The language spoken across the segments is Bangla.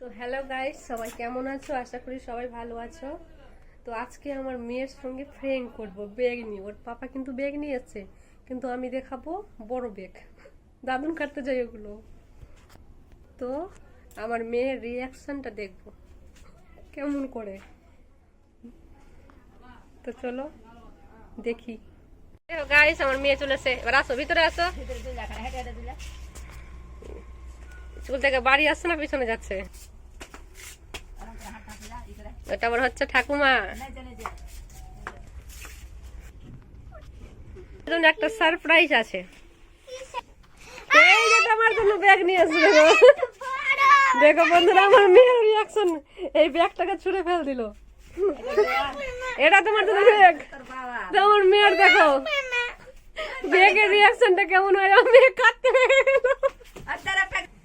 তো হ্যালো গাইস, সবাই কেমন আছো? আশা করি সবাই ভালো আছো। তো আজকে আমার মেয়ের সঙ্গে ফ্রেং করব ব্যাগ নিয়ে। ওর পাপা কিন্তু ব্যাগ নিয়ে এসছে কিন্তু আমি দেখাবো বড় ব্যাগ দাদুন কাটতে যাই ওগুলো। তো আমার মেয়ের রিয়াকশনটা দেখব, কেমন করে। তো চলো, দেখি। গাইস, আমার মেয়ে চলেছে এবার আসো, ভিতরে আসো। স্কুল থেকে বাড়ি আসছে না পিছনে যাচ্ছে? এটা আবার হচ্ছে ঠাকুমা। একটা সারপ্রাইজ আছে। এই যে তোমার জন্য ব্যাগ নিয়ে আসবে। দেখো বন্ধুরা আমার মেয়ের রিয়াকশন এই ব্যাগটাকে ছুঁড়ে ফেল দিল। এটা তোমার জন্য ব্যাগ তোমার মেয়ের দেখো। ব্যাগের রিয়াকশনটা কেমন হয় আমার মেয়ে কাঁদতে।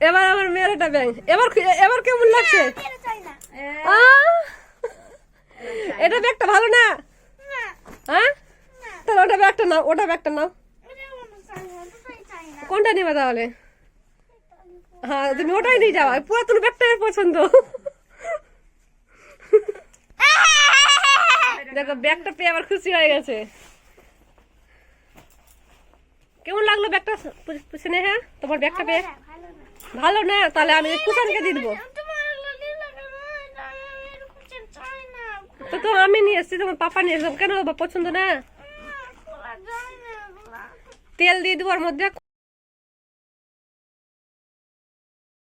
এবার আমার মেয়ের এটা ব্যাগ এবার এবার কেমন লাগছে! এটা ব্যাগটা ভালো না? হ্যাঁ তাহলে ওটা ব্যাগটা নাও ওটা ব্যাগটা নাও। কোনটা নেবে তাহলে? হ্যাঁ তুমি ওটাই নিয়ে যাও পুরাতন ব্যাগটা পছন্দ। দেখো ব্যাগটা পেয়ে আবার খুশি হয়ে গেছে। কেমন লাগল ব্যাগটা? পুছনে হ্যাঁ তোমার ব্যাগটা পেয়ে। ভালো না তাহলে আমি কুষানকে দিয়ে দেবো। তো তো আমি নিয়ে এসেছি তোমার পাপা নিয়ে এসেছিলাম কেন পছন্দ না? তেল দিয়ে দেবো ওর মধ্যে।